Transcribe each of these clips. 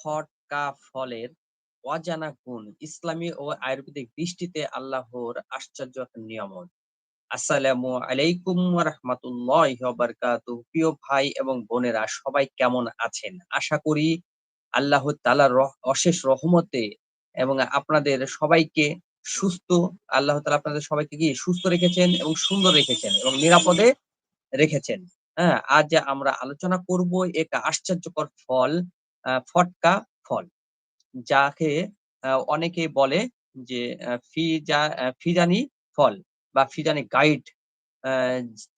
ফটকা ফলের অজানা গুণ ইসলামী ও আয়ুর্বেদিক দৃষ্টিতে আল্লাহর আশ্চর্য এক নিয়ামত। আসসালামু আলাইকুম রাহমাতুল্লাহি। প্রিয় ভাই এবং বোনেরা, সবাই কেমন আছেন? আশা করি আল্লাহ তাআলার রহ, অশেষ রহমতে এবং আপনাদের সবাইকে সুস্থ, আল্লাহ তালা আপনাদের সবাইকে কি সুস্থ রেখেছেন এবং সুন্দর রেখেছেন এবং নিরাপদে রেখেছেন। হ্যাঁ? আজ আমরা আলোচনা করব এক আশ্চর্যকর ফল ফটকা ফল। যাকে অনেকে বলে যে ফিজা ফিজানি ফল বা ফিজানি গাইড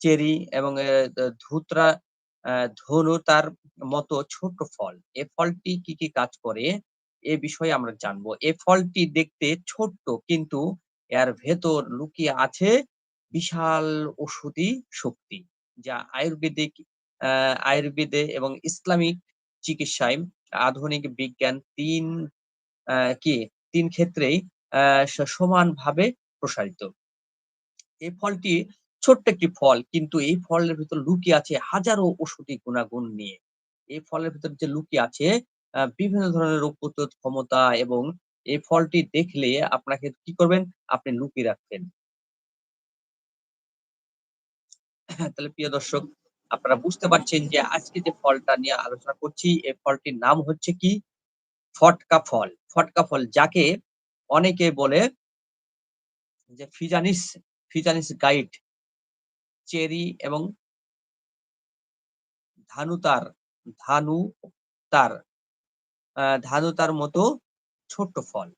চেরি এবং ধুতরা আ ধনুতার মতো ছোট ফল। এ ফলটি কি, কি কাজ করে এ বিষয়ে আমরা জানব। এ ফলটি দেখতে ছোট্ট কিন্তু এর ভেতর লুকিয়ে আছে বিশাল ওষুধি শক্তি। যা আয়ুর্বেদিক আয়ুর্বেদে এবং ইসলামিক চিকিৎসায় আধুনিক বিজ্ঞান ৩ আ কি ৩ ক্ষেত্রেই সমানভাবে প্রসারিত। এই ফলটি ছোট্ট একটি ফল, কিন্তু এই ফলের ভেতর লুকিয়ে আছে হাজারো ঔষধি গুণাগুণ নিয়ে। এই ফলের ভেতর যে লুকিয়ে আছে বিভিন্ন ধরনের রোগ প্রতিরোধ ক্ষমতা এবং এই ফলটি দেখলে আপনাকে কি করবেন? আপনি লুকিয়ে রাখবেন। তাহলে প্রিয় দর্শক আপনারা বুঝতে পারছেন যে আজকে যে ফলটা নিয়ে আলোচনা করছি এই ফলটির নাম হচ্ছে কি? ফটকা ফল। ফটকা ফল যাকে অনেকে বলে যে ফিজানিস, ফিজানিস গাইড, চেরি এবং ধানুতার, ধানুতার, আ ধানুতার মতো ছোট্ট ফল।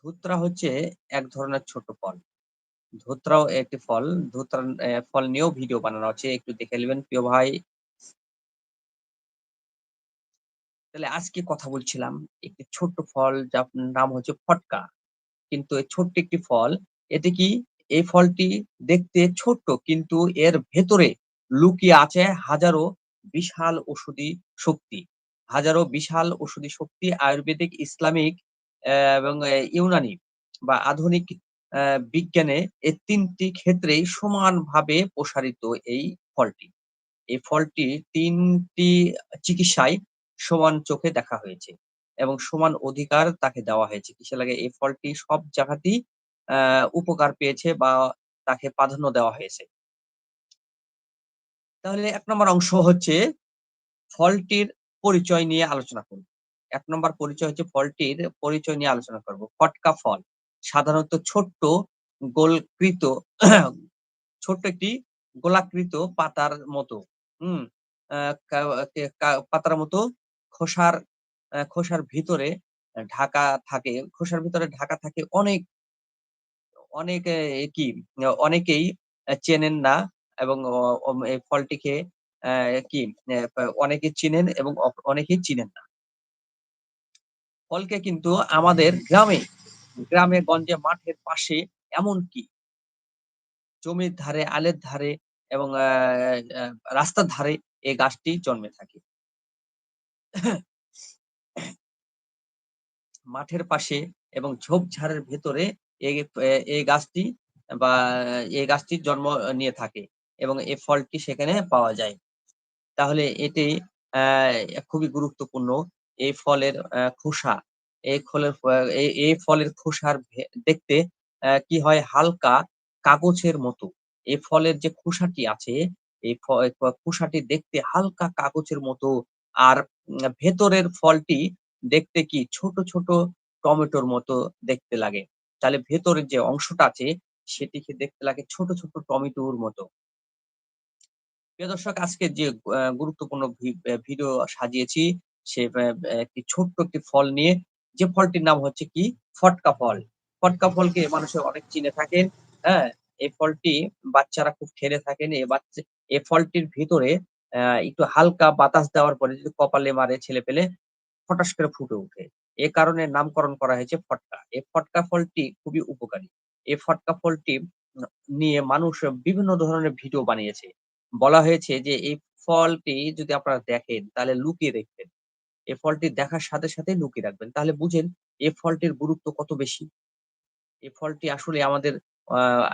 ধুত্রা হচ্ছে এক ধরনের ছোট ফল। ধুত্রাও একটি ফল। ধুত্রার এ ফল নিয়েও ভিডিও বানানো আছে। একটু দেখে নেবেন প্রিয় ভাই। তাহলে আজকে কথা বলছিলাম একটি ছোট্ট ফল যার নাম হচ্ছে ফটকা। কিন্তু ছোট্ট একটি ফল, এতে কি এই ফলটি দেখতে ছোট্ট কিন্তু এর ভেতরে লুকিয়ে আছে হাজারো বিশাল ঔষধি শক্তি। হাজারো বিশাল ঔষধি শক্তি আয়ুর্বেদিক, ইসলামিক এবং ইউনানি বা আধুনিক বিজ্ঞানে এ ৩ টি ক্ষেত্রেই সমানভাবে প্রসারিত এই ফলটি। এই ফলটি তিনটি চিকিৎসায় সমান চোখে দেখা হয়েছে এবং সমান অধিকার তাকে দেওয়া হয়েছে। কিসে লাগে? এই ফলটি সব জায়গাতেই উপকার পেয়েছে বা তাকে প্রাধান্য দেওয়া হয়েছে। তাহলে এক নম্বর অংশ হচ্ছে ফলটির পরিচয় নিয়ে আলোচনা করব। এক নম্বর পরিচয় হচ্ছে ফলটির পরিচয় নিয়ে আলোচনা করব। ফটকা ফল সাধারণত ছোট্ট গোলকৃত ছোট্ট একটি গোলাকৃত পাতার মতো, হুম? পাতার মতো খোসার খোসার ভিতরে ঢাকা থাকে। খোসার ভিতরে ঢাকা থাকে অনেক অনেক কি অনেকেই চেনেন না এবং এই ফলটিকে কি অনেকে চিনেন এবং অ অনেকেই চিনেন না। ফলকে কিন্তু আমাদের গ্রামে, গ্রামে গঞ্জে মাঠের পাশে এমনকি জমির ধারে, আলের ধারে এবং রাস্তার ধারে এই গাছটি জন্মে থাকে। মাঠের পাশে এবং ঝোপঝাড়ের ভেতরে এই গাছটি বা এই গাছটির জন্ম নিয়ে থাকে এবং এই ফলটি সেখানে পাওয়া যায়। তাহলে এটি খুবই গুরুত্বপূর্ণ। এই ফলের খোসা, এই খোলের ফ এই ফলের খোসার দেখতে কি হয় হালকা কাগজের মতো। এই ফলের যে খোসাটি আছে, এই খোসাটি দেখতে হালকা কাগজের মতো। আর ভেতরের ফলটি দেখতে কি ছোট, ছোট টমেটোর মতো দেখতে লাগে। তাহলে ভেতরের যে অংশটা আছে সেটিকে দেখতে লাগে ছোট, ছোট টমেটোর মতো। প্রিয় দর্শক আজকে যে গুরুত্বপূর্ণ ভিডিও সাজিয়েছি সে একটি ছোট্ট একটি ফল নিয়ে। যে ফলটির নাম হচ্ছে কি? ফটকা ফল। ফটকা ফলকে মানুষের অনেক চিনে থাকেন, হ্যাঁ? এই ফলটি বাচ্চারা খুব খেলে থাকেন। এ বাচ্চা এই ফলটির ভিতরে একটু হালকা বাতাস দেওয়ার পরে যদি কপালে মারে ছেলে পেলে ফটাস করে ফুটে ওঠে। এ কারণে নামকরণ করা হয়েছে ফটকা। এই ফটকা ফলটি খুবই উপকারী। এই ফটকা ফলটি নিয়ে মানুষ বিভিন্ন ধরনের ভিডিও বানিয়েছে। বলা হয়েছে যে এই ফলটি যদি আপনারা দেখেন তাহলে লুকিয়ে দেখবেন। এই ফলটি দেখার সাথে, সাথে লুকিয়ে রাখবেন। তাহলে বুঝেন এই ফলটির গুরুত্ব কত বেশি। এই ফলটি আসলে আমাদের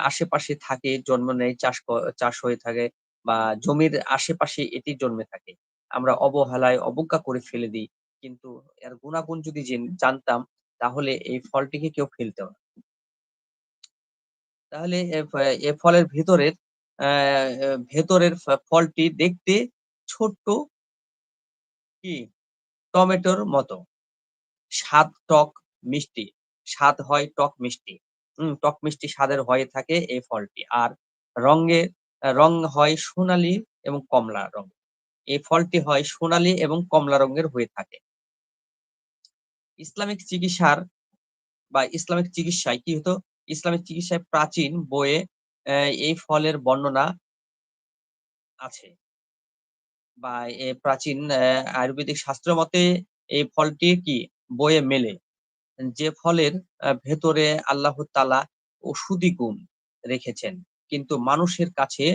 আশেপাশে থাকে, জন্ম নেয়, চাষ চাষ হয়ে থাকে বা জমির আশেপাশে এটি জন্মে থাকে। আমরা অবহেলায় অবজ্ঞা করে ফেলে দিই। কিন্তু এর গুণাগুণ যদি জেন জানতাম তাহলে এই ফলটিকে কেউ ফেলতে না। তাহলে এ ফলের ভেতরের ভেতরের ফলটি দেখতে ছোট্ট কি টমেটোর মতো। স্বাদ টক মিষ্টি। স্বাদ হয় টক মিষ্টি। হুম, টক মিষ্টি স্বাদের হয়ে থাকে এই ফলটি। আর রঙে আ রং হয় সোনালী এবং কমলা রং। এই ফলটি হয় সোনালী এবং কমলা রঙের হয়ে থাকে। ইসলামিক চিকিৎসার বা ইসলামিক চিকিৎসায় কি হতো? ইসলামিক চিকিৎসায় প্রাচীন বইয়ে এই ফলের বর্ণনা আছে। বা এ প্রাচীন আয়ুর্বেদিক শাস্ত্র মতে এই ফলটি কি বইয়ে মেলে। যে ফলের ভেতরে আল্লাহ তালা ওষুধি গুণ রেখেছেন। কিন্তু মানুষের কাছে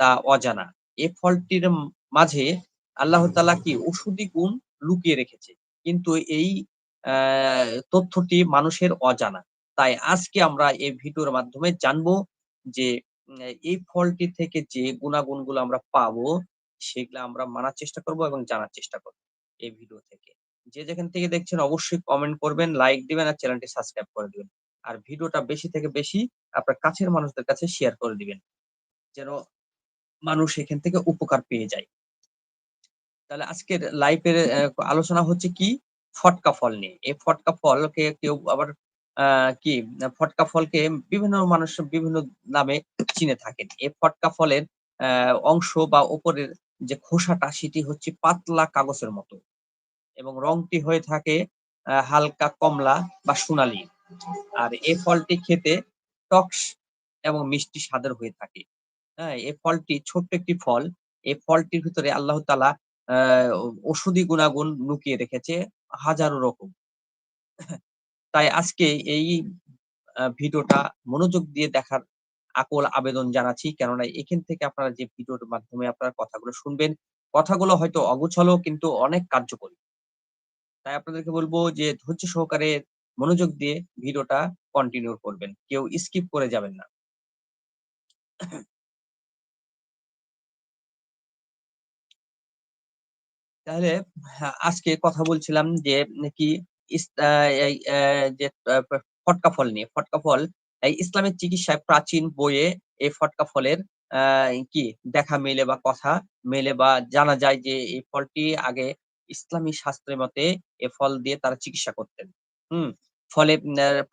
তা অজানা। এ ফলটির মাঝে আল্লাহ তালা কি ওষুধি গুণ লুকিয়ে রেখেছে। কিন্তু এই তথ্যটি মানুষের অজানা। তাই আজকে আমরা এই ভিডিওর মাধ্যমে জানব যে এই ফলটি থেকে যে গুণাগুণগুলো আমরা পাবো, সেগুলা আমরা মানার চেষ্টা করব এবং জানার চেষ্টা করব এই ভিডিও থেকে। যে যেখান থেকে দেখছেন অবশ্যই কমেন্ট করবেন, লাইক দিবেন আর চ্যানেলটি সাবস্ক্রাইব করে দিবেন। আর ভিডিওটা বেশি থেকে বেশি আপনার কাছের মানুষদের কাছে শেয়ার করে দিবেন। যেন মানুষ এখান থেকে উপকার পেয়ে যায়। তাহলে আজকের লাইভের অ্যা আলোচনা হচ্ছে কি? ফটকা ফল নিয়ে। এই ফটকা ফলকে কেউ আবার কি ফটকা ফলকে বিভিন্ন মানুষ বিভিন্ন নামে চিনে থাকেন। এই ফটকা ফলের অংশ বা ওপরের যে খোসাটা সেটি হচ্ছে পাতলা কাগজের মতো এবং রংটি হয়ে থাকে হালকা কমলা বা সোনালী। আর এই ফলটি খেতে টকস এবং মিষ্টি স্বাদের হয়ে থাকে। হ্যাঁ? এই ফলটি ছোট্ট একটি ফল। এই ফলটির ভিতরে আল্লাহ তাআলা আ ঔষধি গুণাগুণ লুকিয়ে রেখেছে হাজারো রকম। তাই আজকে এই ভিডিওটা মনোযোগ দিয়ে দেখার আকুল আবেদন জানাচ্ছি। কেননা এখান থেকে আপনারা যে ভিডিওর মাধ্যমে আপনারা কথাগুলো শুনবেন, কথাগুলো হয়তো অগোছালো কিন্তু অনেক কার্যকরী। তাই আপনাদেরকে বলব যে ধৈর্য সহকারে মনোযোগ দিয়ে ভিডিওটা কন্টিনিউ করবেন। কেউ স্কিপ করে যাবেন না। তাহলে আজকে কথা বলছিলাম যে নাকি যে ফটকা ফল নিয়ে। ফটকা ফল এই ইসলামিক চিকিৎসায় প্রাচীন বইয়ে এই ফটকা ফলের কি দেখা মেলে বা কথা মেলে বা জানা যায় যে এই ফলটি আগে ইসলামী শাস্ত্রের মতে এ ফল দিয়ে তারা চিকিৎসা করতেন। হুম? ফলে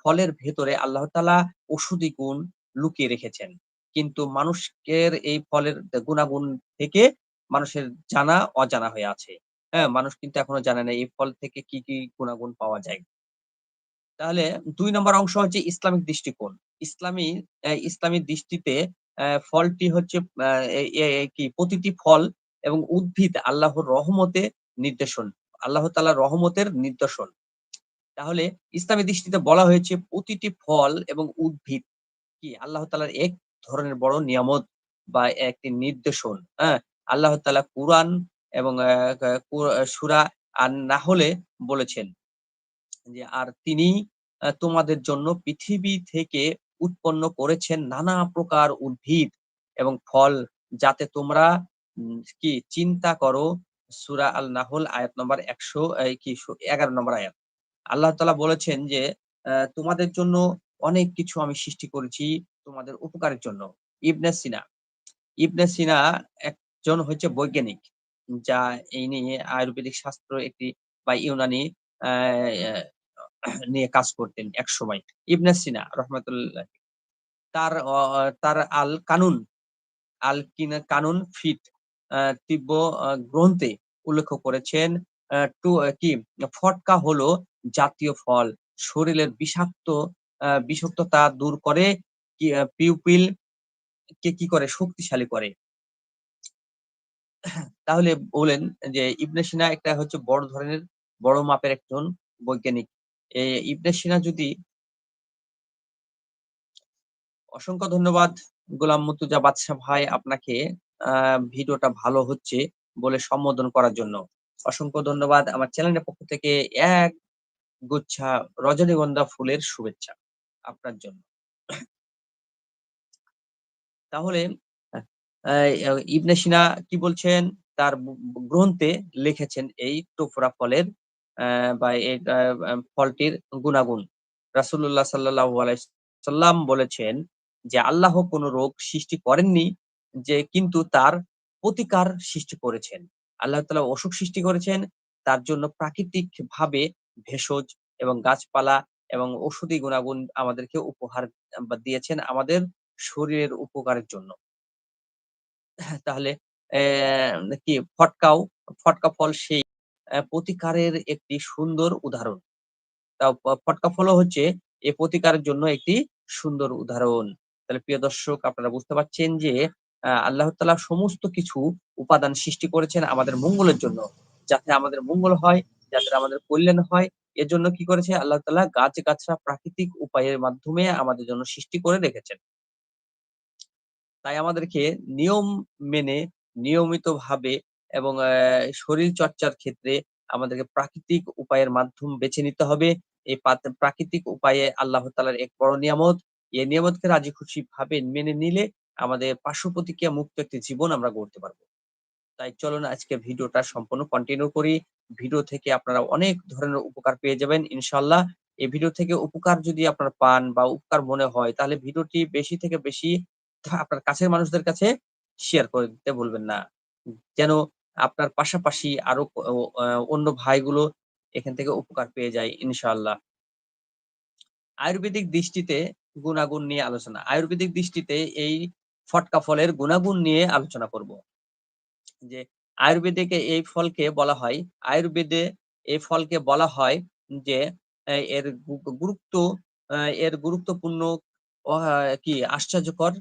ফলের ভেতরে আল্লাহ তালা ওষুধি গুণ লুকিয়ে রেখেছেন। কিন্তু মানুষের এই ফলের গুণাগুণ থেকে মানুষের জানা অজানা হয়ে আছে। হ্যাঁ? মানুষ কিন্তু এখনও জানে না এই ফল থেকে কি, কি গুণাগুণ পাওয়া যায়। তাহলে দুই নম্বর অংশ হচ্ছে ইসলামিক দৃষ্টিকোণ। ইসলামী ইসলামী দৃষ্টিতে ফলটি হচ্ছে কি প্রতিটি ফল এবং উদ্ভিদ আল্লাহর রহমতের নির্দেশন। আল্লাহ তালা রহমতের নির্দেশন তাহলে ইসলামী দৃষ্টিতে বলা হয়েছে প্রতিটি ফল এবং উদ্ভিদ কি আল্লাহ তালার এক ধরনের বড় নিয়ামত বা একটি নির্দেশন। হ্যাঁ? আল্লাহ তালা কুরআন এবং অ্যা কা কু সূরা আন-নাহলে বলেছেন যে, "আর তিনি তোমাদের জন্য পৃথিবী থেকে উৎপন্ন করেছেন নানা প্রকার উদ্ভিদ এবং ফল যাতে তোমরা কি চিন্তা করো।" সুরা আল-নাহল আয়াত নম্বর ১০০ এই কি ১১ নম্বর আয়াত। আল্লাহ তাআলা বলেছেন যে, "আ তোমাদের জন্য অনেক কিছু আমি সৃষ্টি করেছি তোমাদের উপকারের জন্য।" ইবনে সিনা। ইবনে সিনা একজন হচ্ছে বৈজ্ঞানিক। যা এই নিয়ে আয়ুর্বেদিক শাস্ত্র একটি বা ইউনানি নিয়ে কাজ করতেন একসময়। ইবনে সিনা রহমাতুল্লাহ। তার তার আল কানুন, আল কিনা কানুন ফিট আ তিব্য গ্রন্থে উল্লেখ করেছেন টু কি ফটকা হলো জাতীয় ফল। শরীরের বিষাক্ত বিষাক্ততা দূর করে পিউপিল কে কি করে শক্তিশালী করে। তাহলে বলেন যে ইবনে সিনা একটা হচ্ছে বড় ধরনের বড় মাপের একজন বৈজ্ঞানিক। ইবনে সিনা যদি অসংখ্য ধন্যবাদ গোলাম মুর্তুজা বাদশাহ ভাই আপনাকে ভিডিওটা ভালো হচ্ছে বলে সম্বোধন করার জন্য। অসংখ্য ধন্যবাদ আমার চ্যানেলের পক্ষ থেকে এক গুচ্ছা রজনীগন্ধা ফুলের শুভেচ্ছা আপনার জন্য। তাহলে ইবনে সিনা কি বলছেন? তার গ্রন্থে লিখেছেন এই টোফরা ফলের বা এই ফলটির গুনাগুণ। রাসূলুল্লাহ সাল্লাল্লাহু আলাইহি সাল্লাম বলেছেন যে, "আল্লাহ কোন রোগ সৃষ্টি করেননি যে কিন্তু তার প্রতিকার সৃষ্টি করেছেন। আল্লাহ তালা অসুখ সৃষ্টি করেছেন তার জন্য প্রাকৃতিক ভাবে ভেষজ এবং গাছপালা এবং ঔষধি গুণাগুণ আমাদেরকে উপহার দিয়েছেন আমাদের শরীরের উপকারের জন্য।" তাহলে কি ফটকাও ফটকা ফল সেই প্রতিকারের একটি সুন্দর উদাহরণ। প ফটকা ফলও হচ্ছে এ প্রতিকারের জন্য একটি সুন্দর উদাহরণ। তাহলে প্রিয় দর্শক আপনারা বুঝতে পারছেন যে আল্লাহ তালা সমস্ত কিছু উপাদান সৃষ্টি করেছেন আমাদের মঙ্গলের জন্য। যাতে আমাদের মঙ্গল হয়, যাতে আমাদের কল্যাণ হয়। এর জন্য কি করেছে আল্লাহ তালা গাছ-গাছড়া প্রাকৃতিক উপায়ের মাধ্যমে আমাদের জন্য সৃষ্টি করে রেখেছেন। তাই আমাদেরকে নিয়ম মেনে নিয়মিতভাবে এবং শরীর চর্চার ক্ষেত্রে আমাদেরকে প্রাকৃতিক উপায়ের মাধ্যম বেছে নিতে হবে। এই প্রাকৃতিক উপায়ে আল্লাহ তাআলার এক বড় নিয়ামত। এই নিয়ামতকে রাজি খুশি ভাবে মেনে নিলে আমাদের পার্শ্বপ্রতিক্রিয়া মুক্ত একটি জীবন আমরা গড়তে পারব তাই চলুন আজকে ভিডিওটা সম্পূর্ণ কন্টিনিউ করি। ভিডিও থেকে আপনারা অনেক ধরনের উপকার পেয়ে যাবেন, ইনশাআল্লাহ। এই ভিডিও থেকে উপকার যদি আপনার পান বা উপকার মনে হয়, তাহলে ভিডিওটি বেশি থেকে বেশি আপনার কাছের মানুষদের কাছে শেয়ার করে দিতে ভুলবেন না। যেন আপনার পাশাপাশি আরও অন্য ভাইগুলো এখান থেকে উপকার পেয়ে যায় ইনশাআল্লাহ। আয়ুর্বেদিক দৃষ্টিতে গুনাগুণ নিয়ে আলোচনা। আয়ুর্বেদিক দৃষ্টিতে এই ফটকা ফলের গুনাগুণ নিয়ে আলোচনা করব। যে আয়ুর্বেদিকে এই ফলকে বলা হয়, আয়ুর্বেদে এই ফলকে বলা হয় যে এর গুরুত্ব এর গুরুত্বপূর্ণ কি আশ্চর্যকর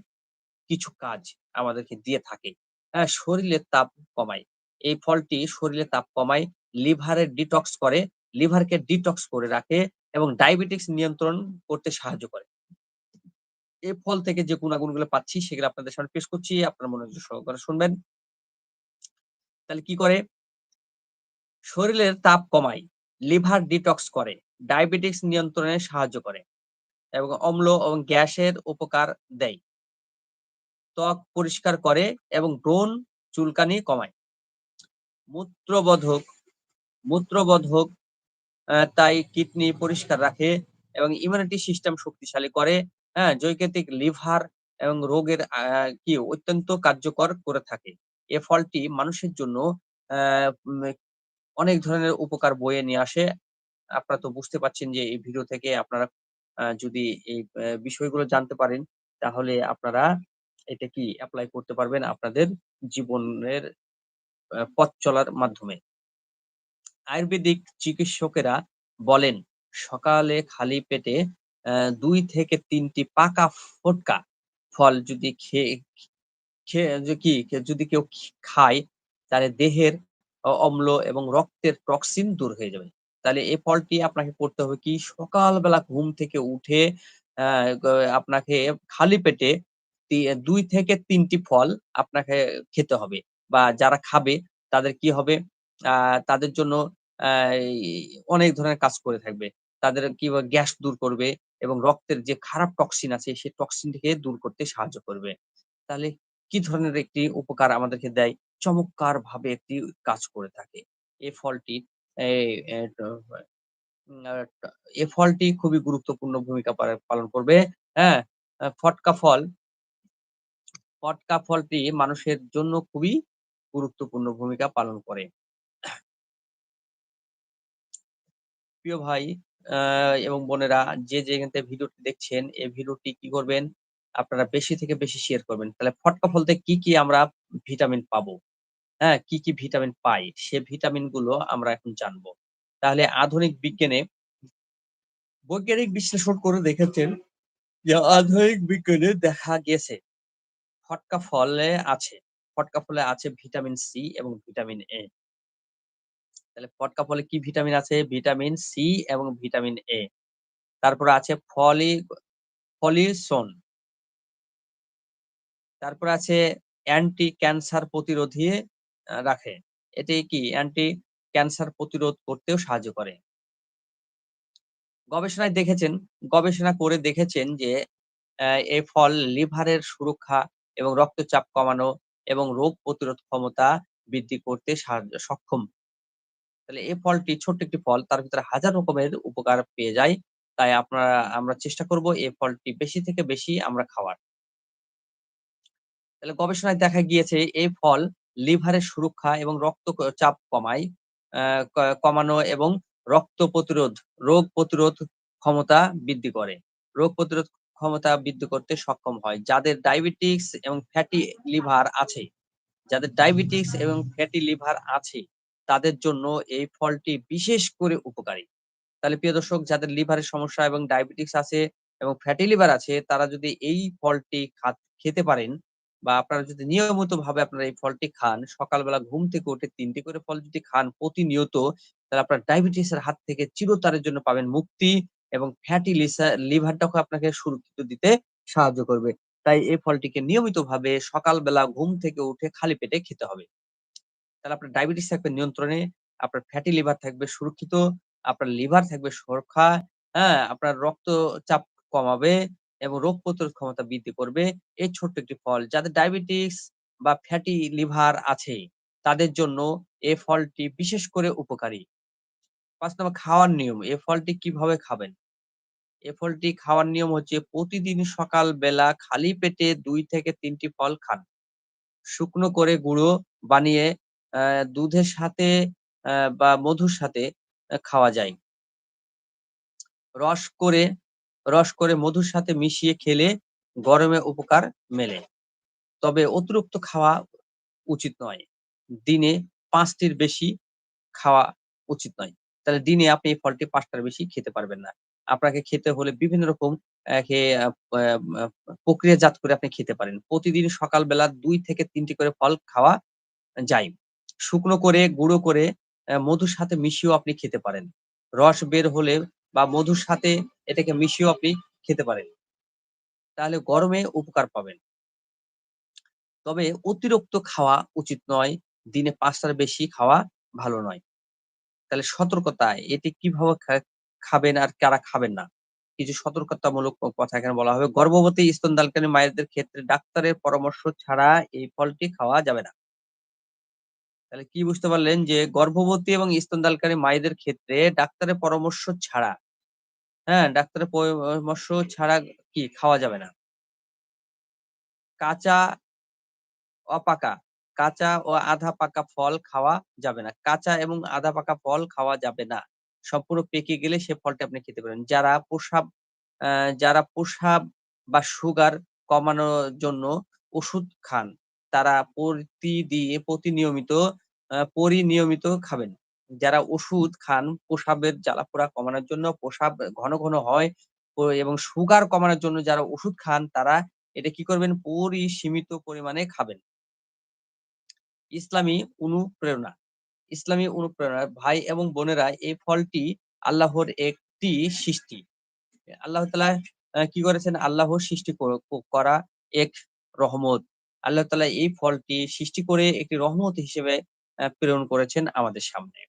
কিছু কাজ আমাদেরকে দিয়ে থাকে। হ্যাঁ? শরীরের তাপ কমায়। এই ফলটি শরীরে তাপ কমায়, লিভারের ডিটক্স করে, লিভারকে ডিটক্স করে রাখে এবং ডায়াবেটিকস নিয়ন্ত্রণ করতে সাহায্য করে। এই ফল থেকে যে গুনাগুণগুলো পাচ্ছি সেগুলো আপনাদের সামনে পেশ করছি। আপনারা মনোযোগ সহকারে শুনবেন। তাহলে কি করে? শরীরের তাপ কমায়, লিভার ডিটক্স করে, ডায়াবেটিক্স নিয়ন্ত্রণে সাহায্য করে এবং অম্ল এবং গ্যাসের উপকার দেয়। ত্বক পরিষ্কার করে এবং ব্রণ চুলকানি কমায়। মূত্রবোধক মূত্রবোধক তাই কিডনি পরিষ্কার রাখে এবং ইমিউনিটি সিস্টেম শক্তিশালী করে। হ্যাঁ? জৈকেতিক লিভার এবং রোগের কি অত্যন্ত কার্যকর করে থাকে। এ ফলটি মানুষের জন্য অনেক ধরনের উপকার বয়ে নিয়ে আসে। আপনারা তো বুঝতে পারছেন যে এই ভিডিও থেকে আপনারা যদি এই বিষয়গুলো জানতে পারেন, তাহলে আপনারা এটা কি এপ্লাই করতে পারবেন আপনাদের জীবনের পথ চলার মাধ্যমে। আয়ুর্বেদিক চিকিৎসকেরা বলেন, সকালে খালি পেটে ২ থেকে তিনটি পাকা ফোটকা ফল যদি খেয়ে কি যদি কেউ খায়, তাহলে দেহের অম্ল এবং রক্তের টক্সিন দূর হয়ে যাবে। তাহলে এই ফলটি আপনাকে করতে হবে কি, সকালবেলা ঘুম থেকে উঠে আপনাকে খালি পেটে দুই থেকে তিনটি ফল আপনাকে খেতে হবে। বা যারা খাবে, তাদের কি হবে? তাদের জন্য অনেক ধরনের কাজ করে থাকবে। তাদের কি গ্যাস দূর করবে এবং রক্তের যে খারাপ টক্সিন আছে সেই টক্সিন থেকে দূর করতে সাহায্য করবে। তাহলে কি ধরনের একটি উপকার আমাদেরকে দেয়? চমৎকার ভাবে একটি কাজ করে থাকে। এই ফলটি, এ ফলটি খুবই গুরুত্বপূর্ণ ভূমিকা পালন করবে। হ্যাঁ? ফটকা ফল, ফটকা ফলটি মানুষের জন্য খুবই গুরুত্বপূর্ণ ভূমিকা পালন করে। প্রিয় ভাই এবং বোনেরা যে যেখান থেকে ভিডিওটি দেখছেন, এই ভিডিওটি কি করবেন? আপনারা বেশি থেকে বেশি শেয়ার করবেন। তাহলে ফটকা ফলতে কি, কি আমরা ভিটামিন পাবো? হ্যাঁ? কি, কি ভিটামিন পাই? সে ভিটামিনগুলো আমরা এখন জানব। তাহলে আধুনিক বিজ্ঞানে বৈজ্ঞানিক বিশ্লেষণ করে দেখেছেন যে আধুনিক বিজ্ঞানে দেখা গেছে ফটকা ফলে আছে। ফটকা ফলে আছে ভিটামিন সি এবং ভিটামিন এ। তাহলে ফটকা ফলে কি ভিটামিন আছে? ভিটামিন সি এবং ভিটামিন এ। তারপর আছে ফলি, ফলিসন। তারপর আছে অ্যান্টি ক্যান্সার প্রতিরোধী রাখে। এটি কি অ্যান্টি ক্যান্সার প্রতিরোধ করতেও সাহায্য করে। গবেষণায় দেখেছেন, গবেষণা করে দেখেছেন যে এই ফল লিভারের সুরক্ষা এবং রক্তচাপ কমানো এবং রোগ প্রতিরোধ ক্ষমতা বৃদ্ধি করতে সক্ষম। তাহলে এই ফলটি ছোট্ট একটি ফল তার ভিতরে হাজার রকমের উপকার পেয়ে যায়। তাই আপনারা আমরা চেষ্টা করব এই ফলটি বেশি থেকে বেশি আমরা খাওয়ার। তাহলে গবেষণায় দেখা গিয়েছে এই ফল লিভারের সুরক্ষা এবং রক্ত চাপ কমায়, কমানো এবং রক্ত প্রতিরোধ, রোগ প্রতিরোধ ক্ষমতা বৃদ্ধি করে। রোগ প্রতিরোধ ক্ষমতা বৃদ্ধি করতে সক্ষম হয়। যাদের ডায়াবেটিকস এবং ফ্যাটি লিভার আছে, যাদের ডায়াবেটিকস এবং ফ্যাটি লিভার আছে, তাদের জন্য এই ফলটি বিশেষ করে উপকারী। তাহলে প্রিয় দর্শক যাদের লিভারের সমস্যা এবং ডায়াবেটিকস আছে এবং ফ্যাটি লিভার আছে, তারা যদি এই ফলটি খেতে পারেন বা আপনারা যদি নিয়মিত ভাবে আপনারা এই ফলটি খান, সকালবেলা ঘুম থেকে উঠে ৩ টি করে ফল যদি খান প্রতিনিয়ত, তাহলে আপনার ডায়াবেটিসের হাত থেকে চিরতরের জন্য পাবেন মুক্তি এবং ফ্যাটি লিসা লিভারটাকেও আপনাকে সুরক্ষিত দিতে সাহায্য করবে। তাই এই ফলটিকে নিয়মিতভাবে সকালবেলা ঘুম থেকে উঠে খালি পেটে খেতে হবে। তাহলে আপনার ডায়াবেটিস থাকবে নিয়ন্ত্রণে, আপনার ফ্যাটি লিভার থাকবে সুরক্ষিত, আপনার লিভার থাকবে সুরক্ষা, হ্যাঁ? আপনার রক্তচাপ কমাবে এবং রোগ প্রতিরোধ ক্ষমতা বৃদ্ধি করবে। এই ছোট্ট একটি ফল। যাদের ডায়াবেটিস বা ফ্যাটি লিভার আছে, তাদের জন্য এ ফলটি বিশেষ করে উপকারী। পাঁচ নম্বর খাওয়ার নিয়ম। এ ফলটি কীভাবে খাবেন? এ ফলটি খাওয়ার নিয়ম হচ্ছে প্রতিদিন সকাল বেলা খালি পেটে দুই থেকে তিনটি ফল খান। শুকনো করে গুঁড়ো বানিয়ে দুধের সাথে বা মধুর সাথে খাওয়া যায়। রস করে রস করে মধুর সাথে মিশিয়ে খেলে গরমে উপকার মেলে। তবে অতিরিক্ত খাওয়া উচিত নয়। দিনে পাঁচটির বেশি খাওয়া উচিত নয়। তাহলে দিনে আপনি এই ফলটি পাঁচটার বেশি খেতে পারবেন না। আপনাকে খেতে হলে বিভিন্ন রকম প্রক্রিয়াজাত করে আপনি খেতে পারেন। প্রতিদিন সকালবেলা দুই থেকে তিনটি করে ফল খাওয়া যায়। শুকনো করে, গুঁড়ো করে মধুর সাথে মিশিয়েও আপনি খেতে পারেন। রস বের হলে বা মধুর সাথে এটাকে মিশিয়েও আপনি খেতে পারেন। তাহলে গরমে উপকার পাবেন। তবে অতিরিক্ত খাওয়া উচিত নয়। দিনে পাঁচটার বেশি খাওয়া ভালো নয়। তাহলে সতর্কতা এটি কীভাবে খাবেন আর কারা খাবেন না? কিছু সতর্কতামূলক কথা এখানে বলা হবে। গর্ভবতী স্তনদানকারী মায়েদের ক্ষেত্রে ডাক্তারের পরামর্শ ছাড়া এই ফলটি খাওয়া যাবে না। তাহলে কি বুঝতে পারলেন যে গর্ভবতী এবং স্তনদানকারী মায়েদের ক্ষেত্রে ডাক্তারের পরামর্শ ছাড়া, হ্যাঁ? ডাক্তারের পরামর্শ ছাড়া কি খাওয়া যাবে না। কাঁচা অপাকা, কাঁচা ও আধা পাকা ফল খাওয়া যাবে না। কাঁচা এবং আধা পাকা ফল খাওয়া যাবে না। সম্পূর্ণ পেকে গেলে সে ফলটি আপনি খেতে পারেন। যারা আ যারা প্রসাব বা সুগার কমানোর জন্য ওষুধ খান, তারা প্রতিদি প্রতিনিয়মিত আ পরিনিয়মিত খাবেন। যারা ওষুধ খান প্রসাবের জ্বালাপোড়া কমানোর জন্য, প্রসাব ঘন, ঘন হয় এবং সুগার কমানোর জন্য যারা ওষুধ খান, তারা এটা কি করবেন? পরিসীমিত পরিমাণে খাবেন। ইসলামী অনুপ্রেরণা। ইসলামী অনুপ্রেরণা ভাই এবং বোনেরা এই ফলটি আল্লাহর একটি সৃষ্টি। আল্লাহ তাআলা আ, কি করেছেন? আল্লাহর সৃষ্টি করা এক রহমত। আল্লাহ তালা এই ফলটি সৃষ্টি করে একটি রহমত হিসেবে প্রেরণ করেছেন আমাদের সামনে।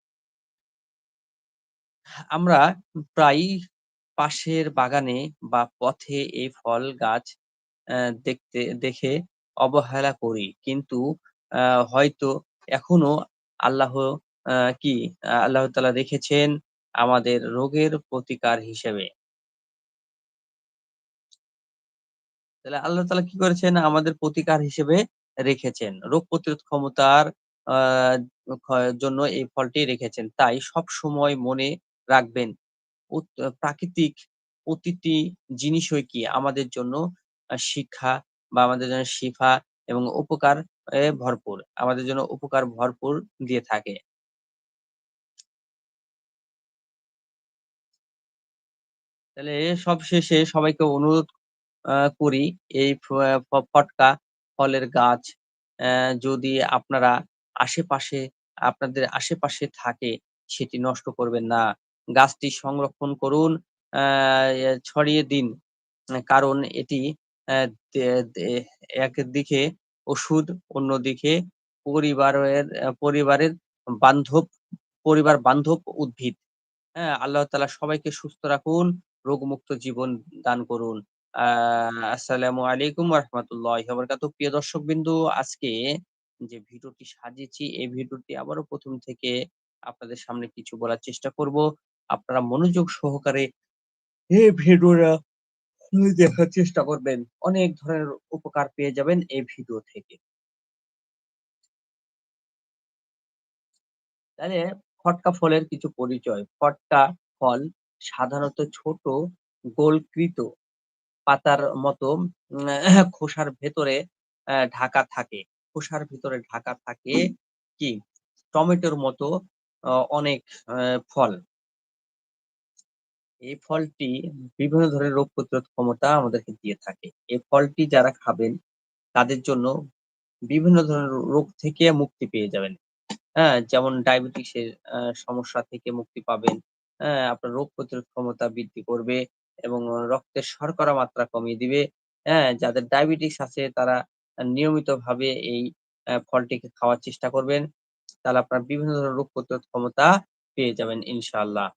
আমরা প্রায়ই পাশের বাগানে বা পথে এই ফল গাছ দেখতে, দেখে অবহেলা করি। কিন্তু হয়তো এখনও আল্লাহ কি আল্লাহ তালা রেখেছেন আমাদের রোগের প্রতিকার হিসেবে। তাহলে আল্লাহ তালা কি করেছেন? আমাদের প্রতিকার হিসেবে রেখেছেন। রোগ প্রতিরোধ ক্ষমতার জন্য এই ফলটি রেখেছেন। তাই সবসময় মনে রাখবেন প্রাকৃতিক প্রতিটি জিনিসই কি আমাদের জন্য শিক্ষা বা আমাদের জন্য শিফা এবং উপকার ভরপুর। আমাদের জন্য উপকার ভরপুর দিয়ে থাকে। তাহলে সবশেষে সবাইকে অনুরোধ করি এই ফটকা ফলের গাছ যদি আপনারা আশেপাশে আপনাদের আশেপাশে থাকে সেটি নষ্ট করবেন না। গাছটি সংরক্ষণ করুন, ছড়িয়ে দিন। কারণ এটি একদিকে ওষুধ, অন্যদিকে পরিবারের পরিবারের বান্ধব পরিবার বান্ধব উদ্ভিদ। হ্যাঁ? আল্লাহ তালা সবাইকে সুস্থ রাখুন, রোগমুক্ত জীবন দান করুন। আসসালামু আলাইকুম রাহমাতুল্লাহি ওয়া বারাকাতুহু। প্রিয় দর্শকবিন্দু আজকে যে ভিডিওটি সাজিয়েছি এই ভিডিওটি আবারও প্রথম থেকে আপনাদের সামনে কিছু বলার চেষ্টা করব। আপনারা মনোযোগ সহকারে এই ভিডিওটা দেখার চেষ্টা করবেন। অনেক ধরনের উপকার পেয়ে যাবেন এই ভিডিও থেকে। তাহলে ফটকা ফলের কিছু পরিচয়। ফটকা ফল সাধারণত ছোট, গোলকৃত পাতার মতো খোসার ভেতরে ঢাকা থাকে। খোসার ভিতরে ঢাকা থাকে কি টমেটোর মতো অনেক ফল। এই ফলটি বিভিন্ন ধরনের রোগ প্রতিরোধ ক্ষমতা আমাদেরকে দিয়ে থাকে। এই ফলটি যারা খাবেন, তাদের জন্য বিভিন্ন ধরনের রোগ থেকে মুক্তি পেয়ে যাবেন। হ্যাঁ? যেমন ডায়াবেটিসের সমস্যা থেকে মুক্তি পাবেন। হ্যাঁ? আপনার রোগ প্রতিরোধ ক্ষমতা বৃদ্ধি করবে এবং রক্তের শর্করা মাত্রা কমিয়ে দিবে। হ্যাঁ? যাদের ডায়াবেটিস আছে, তারা নিয়মিতভাবে এই ফলটিকে খাওয়ার চেষ্টা করবেন। তাহলে আপনার বিভিন্ন ধরনের রোগ প্রতিরোধ ক্ষমতা পেয়ে যাবেন, ইনশাআল্লাহ।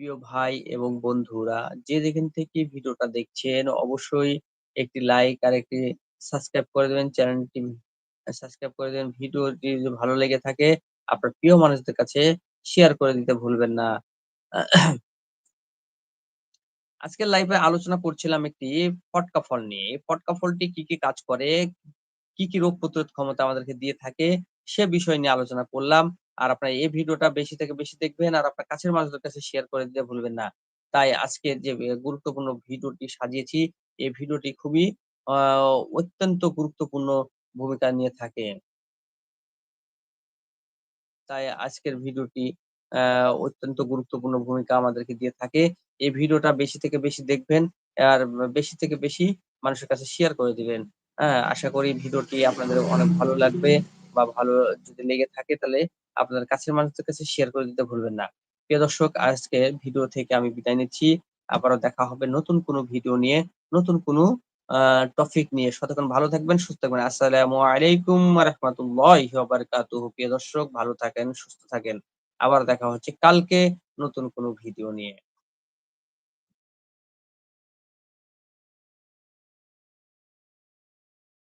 প্রিয় ভাই এবং বন্ধুরা যে যেখান থেকে ভিডিওটা দেখছেন অবশ্যই একটি লাইক আর একটি সাবস্ক্রাইব করে দেবেন চ্যানেলটি সাবস্ক্রাইব করে দেবেন। ভিডিওটি যদি ভালো লেগে থাকে আপনার প্রিয় মানুষদের কাছে শেয়ার করে দিতে ভুলবেন না। আজকের লাইভে আলোচনা করছিলাম একটি ফটকা ফল নিয়ে। ফটকা ফলটি কি, কি কাজ করে, কি, কি রোগ প্রতিরোধ ক্ষমতা আমাদেরকে দিয়ে থাকে সে বিষয় নিয়ে আলোচনা করলাম। আর আপনার এই ভিডিওটা বেশি থেকে বেশি দেখবেন আর আপনার কাছের মানুষদের কাছে শেয়ার করে দিতে ভুলবেন না। তাই আজকের যে গুরুত্বপূর্ণ ভিডিওটি সাজিয়েছি, এই ভিডিওটি খুবই অত্যন্ত গুরুত্বপূর্ণ ভূমিকা নিয়ে থাকে। তাই আজকের ভিডিওটি অত্যন্ত গুরুত্বপূর্ণ ভূমিকা আমাদেরকে দিয়ে থাকে। এই ভিডিওটা বেশি থেকে বেশি দেখবেন আর বেশি থেকে বেশি মানুষের কাছে শেয়ার করে দিবেন। হ্যাঁ? আশা করি ভিডিওটি আপনাদের অনেক ভালো লাগবে বা ভালো যদি লেগে থাকে তাহলে আপনার কাছের মানুষদের কাছে শেয়ার করে দিতে ভুলবেন না। প্রিয় দর্শক আজকে ভিডিও থেকে আমি বিদায় নিচ্ছি। আবারও দেখা হবে নতুন কোনো ভিডিও নিয়ে, নতুন কোনো টপিক নিয়ে। সতক্ষণ ভালো থাকবেন, সুস্থ থাকবেন। আসসালামু আলাইকুম রাহমাতুল্লাহি বারাকাতুহু। প্রিয় দর্শক ভালো থাকেন, সুস্থ থাকেন। আবার দেখা হচ্ছে কালকে নতুন কোনো ভিডিও নিয়ে।